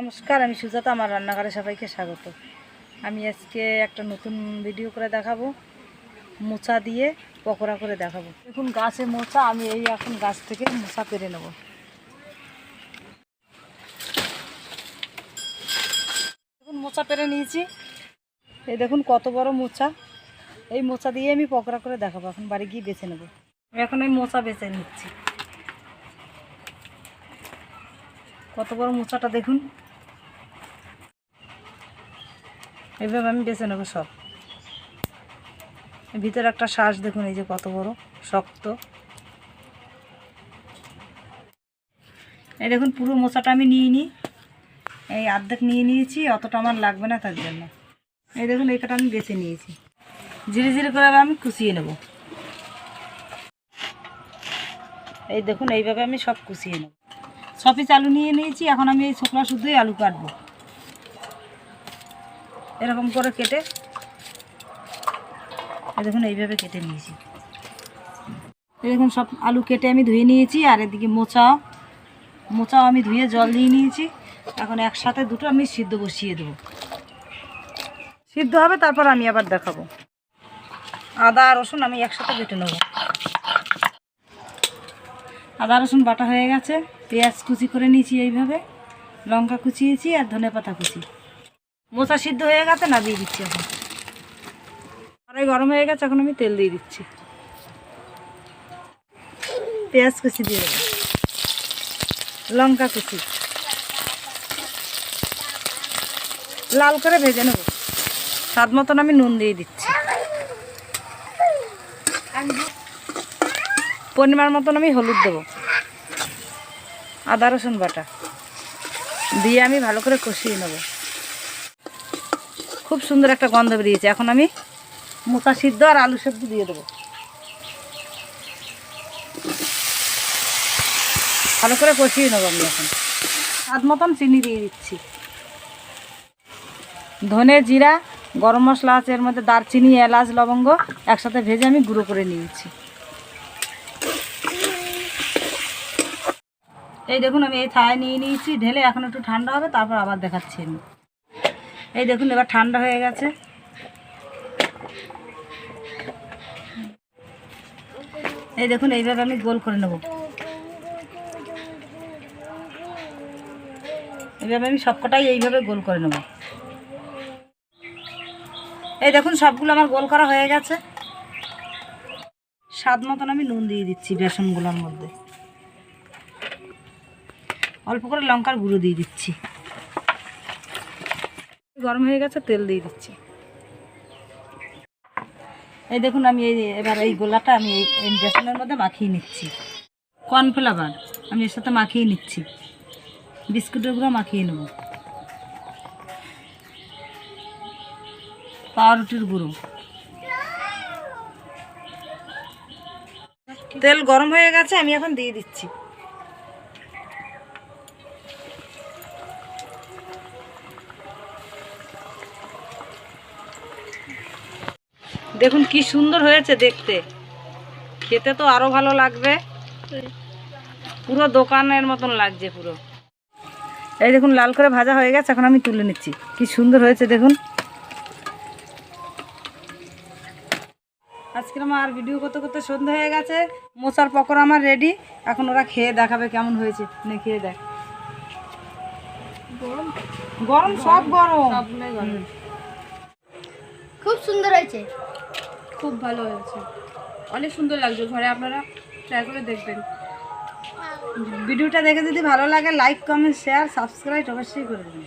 নমস্কার, আমি সুজাতা, আমার রান্নাঘরে সবাইকে স্বাগত। আমি আজকে একটা নতুন ভিডিও করে দেখাবো, মোচা দিয়ে পকোড়া করে দেখাবো। দেখুন, গাছে মোচা, আমি এই এখন গাছ থেকে মোচা পেরে নেব। দেখুন, মোচা পেরে নিয়েছি। এই দেখুন, কত বড় মোচা। এই মোচা দিয়ে আমি পকোড়া করে দেখাবো, এখন বাড়ি গিয়ে বেছে নেব। এখন আমি মোচা বেছে নিচ্ছি। কত বড় মোচাটা দেখুন। এইভাবে আমি বেছে নেব সব। ভিতরে একটা শ্বাস দেখুন, এই যে কত বড়, শক্ত। এই দেখুন, পুরো মোচাটা আমি নিয়ে নিই। এই অর্ধেক নিয়ে নিয়েছি, অতটা আমার লাগবে না তার জন্য। এই দেখুন এই কাটা আমি বেছে নিয়েছি। ধীরে ঝিরে করে আমি কুচিয়ে নেব। এই দেখুন, এইভাবে আমি সব কুচিয়ে নেব। সবই আলু নিয়ে নিয়েছি, এখন আমি এই শুকনো শুধুই আলু কাটবো। এরকম করে কেটে দেখুন, এইভাবে কেটে নিয়েছি। দেখুন সব আলু কেটে আমি ধুয়ে নিয়েছি, আর এদিকে মোচাও মোচাও আমি ধুয়ে জল দিয়ে নিয়েছি। এখন একসাথে দুটো আমি সিদ্ধ বসিয়ে দেবো। সিদ্ধ হবে, তারপর আমি আবার দেখাবো। আদা রসুন আমি একসাথে বেটে নেব। আদা, রসুন বাটা হয়ে গেছে, পেঁয়াজ কুচি করে নিয়েছি এইভাবে, লঙ্কা কুচিয়েছি আর ধনে পাতা কুচি। মোচা সিদ্ধ হয়ে গেছে না দিয়ে দিচ্ছি এখন। কড়াই গরম হয়ে গেছে, এখন আমি তেল দিয়ে দিচ্ছি। পেঁয়াজ কুচি দিয়ে দেবো। লঙ্কা কুচি। লাল করে ভেজে নেব। স্বাদ মতন আমি নুন দিয়ে দিচ্ছি। পরিমাণ মতন আমি হলুদ দেবো। আদা রসুন বাটা। দিয়ে আমি ভালো করে কষিয়ে নেব। খুব সুন্দর একটা গন্ধ বেরিয়েছে। এখন আমি মোটা সিদ্ধ আর আলু সেদ্ধ দিয়ে দেবো। ভালো করে কষিয়ে নেব আমি এখন। স্বাদ মতন চিনি দিয়ে দিচ্ছি। ধনে জিরা, গরম মশলা আছে, এর মধ্যে দারচিনি, এলাচ, লবঙ্গ একসাথে ভেজে আমি গুঁড়ো করে নিয়েছি। এই দেখুন, আমি এই থায় নিয়ে নিয়েছি, ঢেলে এখন একটু ঠান্ডা হবে, তারপর আবার দেখাচ্ছি আমি। এই দেখুন, এবার ঠান্ডা হয়ে গেছে। এই দেখুন, এইভাবে আমি গোল করে নেব। এইভাবে আমি সবকটাই এইভাবে গোল করে নেব। এই দেখুন, সবগুলো আমার গোল করা হয়ে গেছে। স্বাদ মতন আমি নুন দিয়ে দিচ্ছি বেসনগুলোর মধ্যে। অল্প করে লঙ্কার গুঁড়ো দিয়ে দিচ্ছি। গরম হয়ে গেছে, তেল দিয়ে দিচ্ছি। এই দেখুন, আমি এই এবার এই গোলাটা আমি এই বেসনের মধ্যে মাখিয়ে নিচ্ছি। কর্নফ্লাওয়ার, আমি এর সাথে মাখিয়ে নিচ্ছি। বিস্কুটের গুঁড়ো মাখিয়ে নেব। পাউরুটির গুঁড়ো। তেল গরম হয়ে গেছে, আমি এখন দিয়ে দিচ্ছি। দেখুন কি সুন্দর হয়েছে দেখতে। খেতে তো আরও ভালো লাগবে। পুরো দোকানের মতন লাগছে পুরো। এই দেখুন লাল করে ভাজা হয়ে গেছে এখন আমি তুলে নিচ্ছি। কি সুন্দর হয়েছে দেখুন। আজকে আমার ভিডিও করতে করতে সন্ধ্যা হয়ে গেছে। মোচার পকোড়া আমার রেডি এখন ওরা খেয়ে দেখাবে কেমন হয়েছে। নে খেয়ে দেখ। গরম? সব গরম। খুব সুন্দর হয়েছে। খুব ভালো হয়েছে। অনেক সুন্দর লাগছে ঘরে আপনারা ট্রাই করে দেখবেন। ভিডিওটা দেখে যদি ভালো লাগে লাইক কমেন্ট শেয়ার সাবস্ক্রাইব অবশ্যই করে দেবেন।